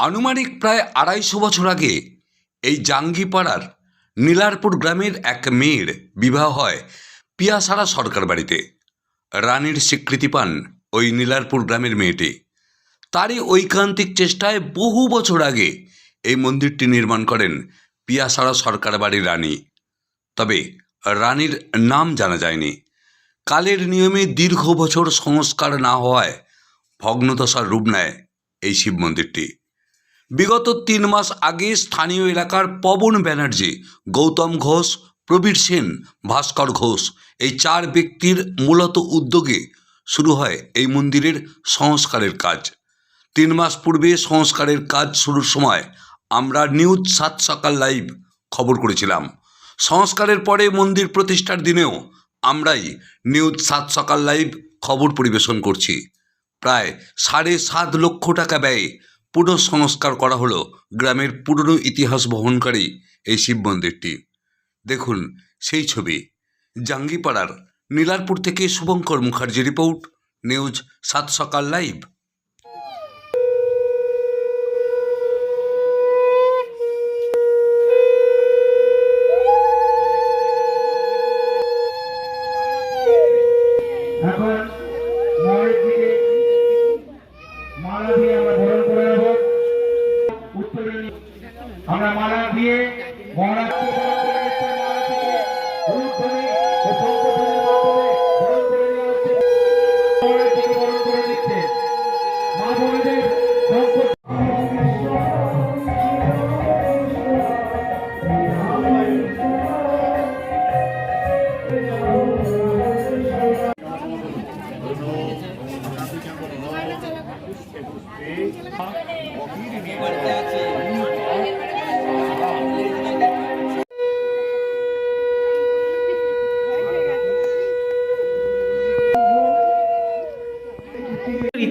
আনুমানিক প্রায় আড়াইশো বছর আগে এই জাঙ্গিপাড়ার নীলারপুর গ্রামের এক মেয়ের বিবাহ হয় পিয়াসারা সরকার বাড়িতে। রানীর স্বীকৃতি পান ওই নীলারপুর গ্রামের মেয়েটি। তারই ঐকান্তিক চেষ্টায় বহু বছর আগে এই মন্দিরটি নির্মাণ করেন পিয়াসারা সরকার বাড়ির রানী। তবে রানীর নাম জানা যায়নি। কালের নিয়মে দীর্ঘ বছর সংস্কার না হওয়ায় ভগ্নদশার রূপ নেয় এই শিব মন্দিরটি। বিগত তিন মাস আগে স্থানীয় এলাকার পবন ব্যানার্জি, গৌতম ঘোষ, প্রবীর সেন, ভাস্কর ঘোষ এই চার ব্যক্তির মূলত উদ্যোগে শুরু হয় এই মন্দিরের সংস্কারের কাজ। তিন মাস পূর্বে সংস্কারের কাজ শুরুর সময় আমরা নিউজ সাত সকাল লাইভ খবর করেছিলাম। সংস্কারের পরে মন্দির প্রতিষ্ঠার দিনেও আমরাই নিউজ সাত সকাল লাইভ খবর পরিবেশন করছি। প্রায় সাড়ে সাত লক্ষ টাকা ব্যয়ে পুনঃসংস্কার করা হলো গ্রামের পুরনো ইতিহাস বহনকারী এই শিব মন্দিরটি। দেখুন সেই ছবি। জাঙ্গিপাড়ার নীলারপুর থেকে শুভঙ্কর মুখার্জি রিপোর্ট, নিউজ সাত সকাল লাইভ। এখন মালা দিয়ে আমরা মালা দিয়ে মহারাজকে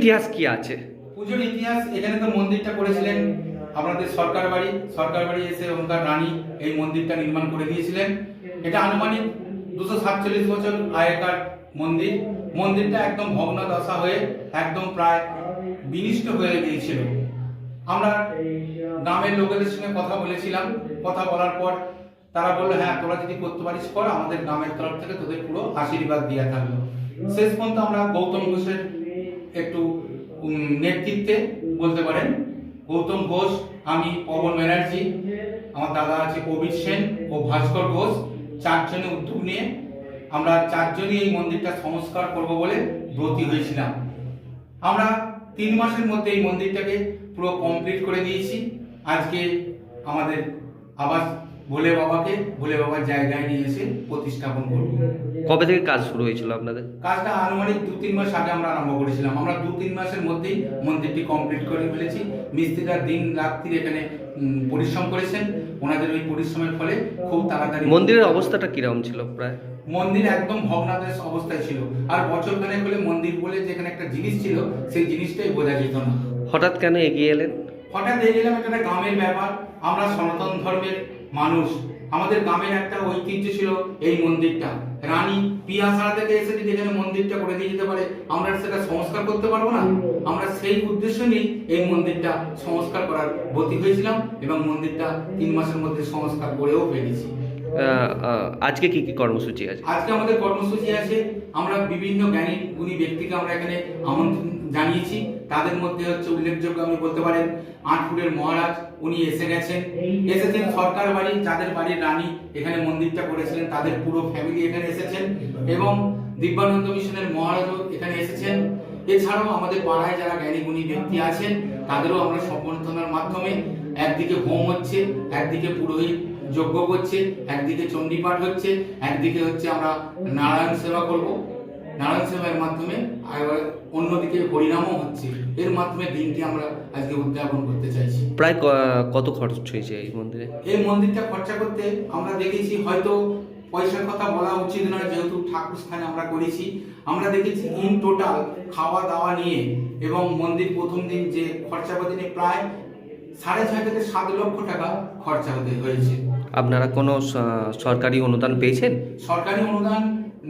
ইতিহাস কি আছে? পুজোর ইতিহাস, এখানে তো মন্দিরটা করেছিলেন আপনাদের সরকার বাড়ি। সরকার বাড়ি এসে ওখানকার রানী এই মন্দিরটা নির্মাণ করে দিয়েছিলেন। এটা আনুমানিক দুশো সাতচল্লিশ বছর আগেকার মন্দির। মন্দিরটা একদম ভগ্ন দশা হয়ে একদম প্রায় বিনিষ্ট হয়ে গিয়েছিল। আমরা গ্রামের লোকেদের সঙ্গে কথা বলেছিলাম। কথা বলার পর তারা বলল হ্যাঁ তোরা যদি করতে পারিস, কর। আমাদের গ্রামের তরফ থেকে তোদের পুরো আশীর্বাদ দেওয়া থাকল। শেষ পর্যন্ত আমরা গৌতম ঘোষের একটু নেতৃত্বে বলতে পারেন। গৌতম ঘোষ, আমি পবন ব্যানার্জি, আমার দাদা আছে কবির সেন ও ভাস্কর ঘোষ। চারজনে উদ্যোগ নিয়ে আমরা চারজনই এই মন্দিরটা সংস্কার করব বলে ব্রতী হয়েছিলাম। আমরা তিন মাসের মধ্যে এই মন্দিরটাকে পুরো কমপ্লিট করে দিয়েছি। আজকে আমাদের আবার ভোলে বাবাকে ভোলে বাবার জায়গায় নিয়ে এসে প্রতিস্থাপন করব। কবে থেকে কাজ শুরু হয়েছিল আপনাদের? কাজটা আনুমানিক দু তিন মাস আগে আমরা আরম্ভ করেছিলাম। আমরা দু তিন মাসের মধ্যেই মন্দিরটি কমপ্লিট করে ফেলেছি। মিস্ত্রিরা দিন রাত্রি এখানে পরিশ্রম করেছেন। ওনাদের ওই পরিশ্রমের ফলে খুব তাড়াতাড়ি মন্দিরের অবস্থাটা কীরকম ছিল প্রায়? মন্দির একদম ভগ্নাদেশ অবস্থায় ছিল। আর বছর খানেক হলে মন্দির বলে যেখানে একটা জিনিস ছিল সেই জিনিসটাই বোঝা যেত না। হঠাৎ কেন এগিয়ে এলেন? হঠাৎ গেলাম এটা একটা গ্রামের ব্যাপার। আমরা সনাতন ধর্মের মানুষ। আমাদের গ্রামের একটা ঐতিহ্য ছিল এই মন্দিরটা। রানী পিয়াসারা থেকে এসে যদি এখানে মন্দিরটা করে দিয়ে যেতে পারে আমরা সেটা সংস্কার করতে পারব না? আমরা সেই উদ্দেশ্য নিয়ে এই মন্দিরটা সংস্কার করার ভর্তি হয়েছিলাম এবং মন্দিরটা তিন মাসের মধ্যে সংস্কার করেও ফেলেছি। আজকে কি কি কর্মসূচি আছে? আজকে আমাদের কর্মসূচি আছে আমরা বিভিন্ন জ্ঞানী গুণী ব্যক্তিকে আমরা এখানে আমন্ত্রণ জানিয়েছি। তাদের মধ্যে হচ্ছে উল্লেখযোগ্য আপনি বলতে পারেন আটপুরের মহারাজ, উনি এসে গেছেন। এসেছেন সরকার বাড়ি, যাদের বাড়ির রানী এখানে মন্দিরটা করেছিলেন, তাদের পুরো ফ্যামিলি এখানে এসেছেন। এবং দিব্যানন্দ মিশনের মহারাজও এখানে এসেছেন। এছাড়াও আমাদের পাড়ায় যারা জ্ঞানী গুণী ব্যক্তি আছেন, তাদেরও আমরা সম্বর্ধনার মাধ্যমে একদিকে হোম হচ্ছে, একদিকে পুরোহিত যজ্ঞ করছে, একদিকে চণ্ডীপাঠ হচ্ছে, একদিকে হচ্ছে আমরা নারায়ণ সেবা করব। নারায়ণ সেবার মাধ্যমে আর অন্যদিকে হরিনামও হচ্ছে। এর মাধ্যমে দিনটি আমরা আজকে উদযাপন করতে চাইছি। প্রায় কত খরচ হয়েছে এই মন্দিরে? এই মন্দিরটা খরচা করতে আমরা দেখেছি হয়তো পয়সার কথা বলা উচিত নয় যেহেতু ঠাকুর স্থানে আমরা করেছি। আমরা দেখেছি ইন টোটাল খাওয়া দাওয়া নিয়ে এবং মন্দির প্রথম দিন যে খরচাপাতি নিয়ে প্রায় সাড়ে ছয় থেকে সাত লক্ষ টাকা খরচা হতে হয়েছে। আপনারা কোনো সরকারি অনুদান পেয়েছেন? সরকারি অনুদান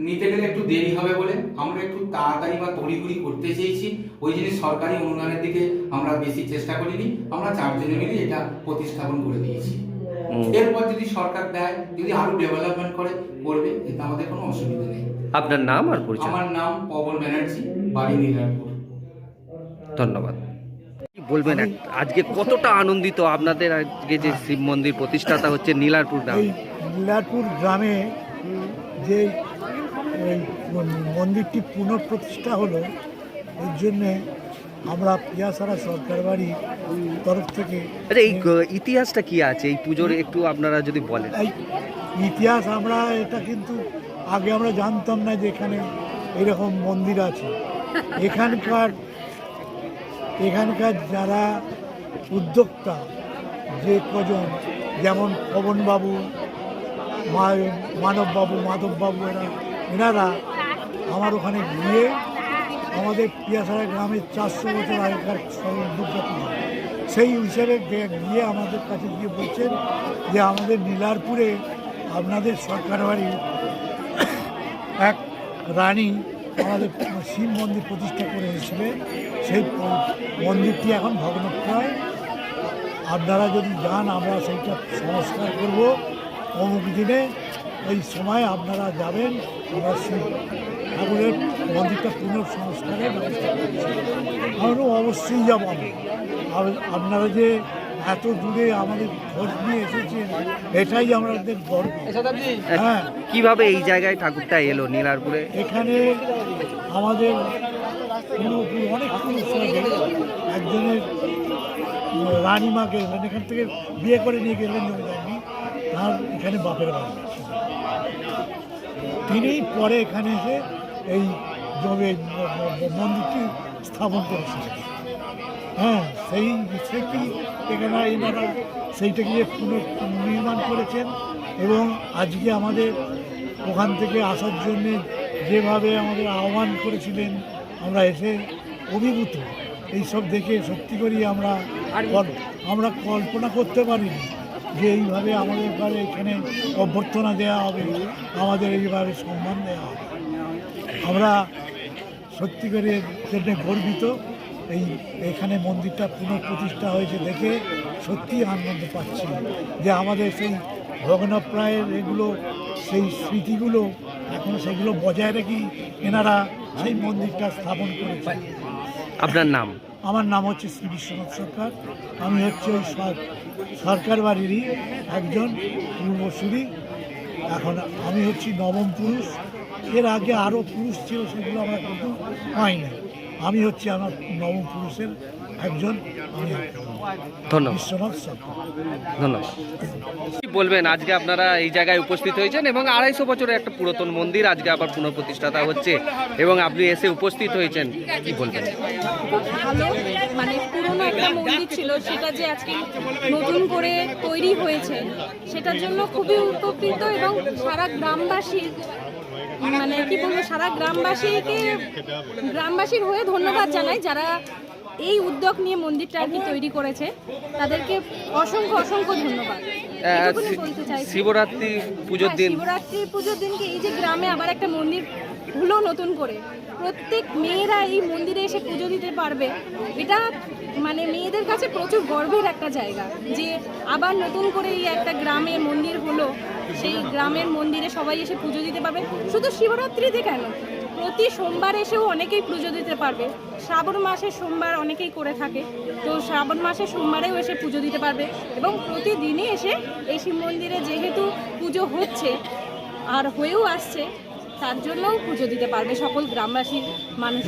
নিতে গেলে একটু দেরি হবে বলে আমরা একটু তাড়াতাড়ি বা তড়িঘড়ি করতে চেয়েছি। ওই জন্য সরকারি অনুদানের দিকে আমরা বেশি চেষ্টা করিনি। আমরা চারজনে মিলে এটা প্রতিস্থাপন করে দিয়েছি। এরপর যদি সরকার দেয় যদি আরও ডেভেলপমেন্ট করে করবে এতে আমাদের কোনো অসুবিধা নেই। আপনার নাম আর পরিচয়? আমার নাম পবন ব্যানার্জি বাড়ি নীলারপুর। ধন্যবাদ। বলবেন আজকে কতটা আনন্দিত আপনাদের আজকে যে শিব মন্দির প্রতিষ্ঠাতা হচ্ছে নীলারপুর গ্রামে? নীলারপুর গ্রামে যে মন্দিরটি পুনঃপ্রতিষ্ঠা হলো এর জন্যে আমরা পিয়াসারা সরকার বাড়ির তরফ থেকে এই ইতিহাসটা কি আছে? এই পুজোর একটু আপনারা যদি বলেন। এই ইতিহাস আমরা এটা কিন্তু আগে আমরা জানতাম না যে এখানে এরকম মন্দির আছে। এখানকার এখানকার যারা উদ্যোক্তা যে কজন যেমন পবনবাবু মানববাবু, মাধববাবু এরা, এনারা আমার ওখানে গিয়ে আমাদের পিয়াসারা গ্রামের চারশো বছর আগেকার দুর্গা সেই হিসেবে গিয়ে আমাদের কাছে গিয়ে বলছেন যে আমাদের নীলারপুরে আপনাদের সরকার বাড়ি এক রানী আমাদের শিব মন্দির প্রতিষ্ঠা করে এসেছিলেন। সেই মন্দিরটি এখন ভগ্নপ্রায়। আপনারা যদি যান, আমরা সেইটা সংস্কার করব। অমুক দিনে ওই সময় আপনারা যাবেন আমরা শিব ঠাকুরের মন্দিরটা পুনঃসংস্কারের ব্যবস্থা করছি। আমরা অবশ্যই যাব আমি। আপনারা যে এত দূরে আমাদের খোঁজ নিয়ে এসেছেন এটাই আমাদের গর্ব। হ্যাঁ। কীভাবে এই জায়গায় ঠাকুরটা এলো নীলারপুরে? এখানে আমাদের অনেক একজনের রানীমাকে মানে এখান থেকে বিয়ে করে নিয়ে গেলেন জমিদারনি তার এখানে বাপের বাড়ি তিনি পরে এখানে এসে এই জমি মন্দিরটি স্থাপন করেছিলেন। হ্যাঁ সেই সেটি এখানে এনারা সেইটাকে পুনর্নির্মাণ করেছেন এবং আজকে আমাদের ওখান থেকে আসার জন্যে যেভাবে আমাদের আহ্বান করেছিলেন, আমরা এসে অভিভূত। এইসব দেখে সত্যি করি আমরা আমরা কল্পনা করতে পারিনি। যে এইভাবে আমাদের এবারে এখানে অভ্যর্থনা দেওয়া হবে, আমাদের এইভাবে সম্মান দেওয়া হবে। আমরা সত্যি করে জন্য গর্বিত, এই এখানে মন্দিরটা পুনঃপ্রতিষ্ঠা হয়েছে দেখে সত্যি আনন্দ পাচ্ছি যে আমাদের সেই ভগ্নপ্রায়ের এগুলো, সেই স্মৃতিগুলো, এখন সেগুলো বজায় রেখেই এনারা সেই মন্দিরটা স্থাপন করেছে আপনার নাম? আমার নাম হচ্ছে শ্রী বিশ্বনাথ সরকার। আমি হচ্ছে ওই সর- সরকার বাড়িরই একজন পূর্বসূরি এখন আমি হচ্ছি নবম পুরুষ। এর আগে আরও পুরুষ ছিল, সেগুলো আমরা কিন্তু পাই না আমি হচ্ছি আমার নবম পুরুষের একজন ধন্যবাদ। ধন্যবাদ। কি বলবেন আজকে আপনারা এই জায়গায় উপস্থিত হয়েছেন এবং আড়াইশো বছরের একটা পুরাতন মন্দির আজকে আবার পুনঃপ্রতিষ্ঠাতা হচ্ছে এবং আপনি এসে উপস্থিত হয়েছেন কি বলবেন? মানে পুরনো একটা মন্দির ছিল সেটা যে আজকে নতুন করে তৈরি হয়েছে সেটার জন্য খুবই উপকৃত এবং সারা গ্রামবাসীর মানে কি বলব সারা গ্রামবাসীকে গ্রামবাসীর হয়ে ধন্যবাদ জানাই যারা এই উদ্যোগ নিয়ে মন্দিরটা আর কি তৈরি করেছে। তাদেরকে অসংখ্য অসংখ্য ধন্যবাদ। শিবরাত্রি পুজোর হ্যাঁ, দিন। শিবরাত্রি পুজোর দিনকে এই যে গ্রামে আবার একটা মন্দির হলো নতুন করে প্রত্যেক মেয়েরা এই মন্দিরে এসে পুজো দিতে পারবে এটা মানে মেয়েদের কাছে প্রচুর গর্বের একটা জায়গা যে আবার নতুন করে এই একটা গ্রামে মন্দির হলো সেই গ্রামের মন্দিরে সবাই এসে পুজো দিতে পারবে। শুধু শিবরাত্রিতে কেন? প্রতি সোমবার এসেও অনেকেই পুজো দিতে পারবে। শ্রাবণ মাসে সোমবার অনেকেই করে থাকে। তো শ্রাবণ মাসে সোমবারেও এসে পুজো দিতে পারবে এবং প্রতিদিনই এসে এই শিব মন্দিরে যেহেতু পুজো হচ্ছে আর হয়েও আসছে তার জন্যও পুজো দিতে পারবে সকল গ্রামবাসী মানুষ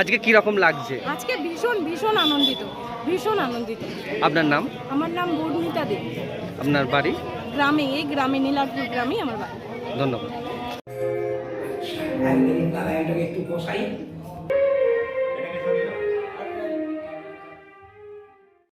আজকে কি রকম লাগছে? আজকে ভীষণ ভীষণ আনন্দিত ভীষণ আনন্দিত। আপনার নাম? আমার নাম বর্ণিতা দেব। আপনার বাড়ি? গ্রামে এই গ্রামে নীলারপুর গ্রামেই আমার বাড়ি। ধন্যবাদ। dejar de declarar esto que es tu ahí.